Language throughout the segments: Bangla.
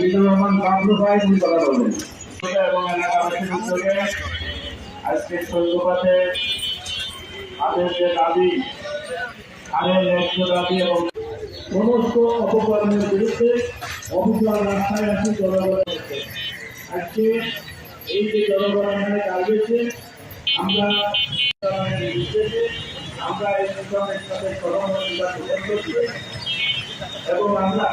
ভাই তুমি কথা বলবেন। এবং এলাকাবাসীর উদ্যোগে আজকে সৈন্যপাতে তাদের যে দাবি তাদের ন্যায্য দাবি এবং সমস্ত অপকরণের বিরুদ্ধে অবিকল রাস্তায় আসি জনগণ আজকে এই যে জনগণ এখানে দাঁড়িয়েছে আমরা আমরা এই নির্বাচনের সাথে প্রদান এবং আমরা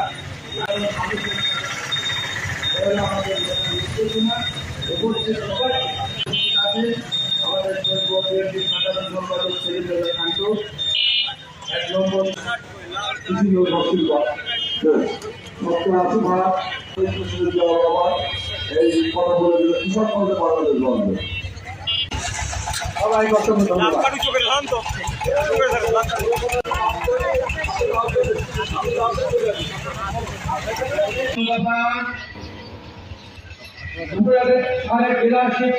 এরা আমাদের নির্দেশনা উপস্থিত সবাই আছে আমাদের সাধারণ সম্পাদক সেলিম কান্ত এক নম্বর বিভিন্ন ভক্তির ডক্টর আসু ভাড়া এই কথা বলে দিল কৃষক মধ্যে বাংলাদেশ বন্ধ সবাই অসংখ্য ধন্যবাদ।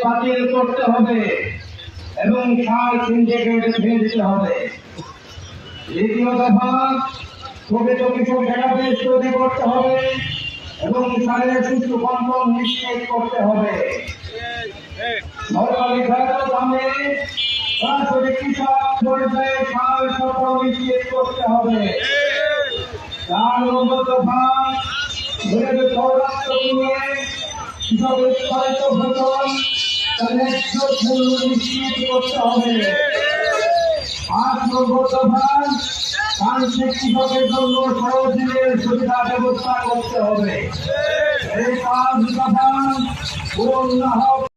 বাতিল করতে হবে এবং সার সিন্ডিকেট ভেঙে দিতে হবে দ্বিতীয় দফা প্রকৃত কৃষক ডেটাবেস তৈরি করতে হবে এবং সারের সুস্থ বন্টন নিশ্চিত করতে হবে। সরাসরি কৃষক পর্যায়ে সার নিশ্চিত করতে হবে। চার নম্বর দফা ধরে ন্যায্য মূল্য নিশ্চিত করতে জন্য সহজীবের সুবিধা ব্যবস্থা করতে হবে। এই পাঁচ প্রধান পূরণ না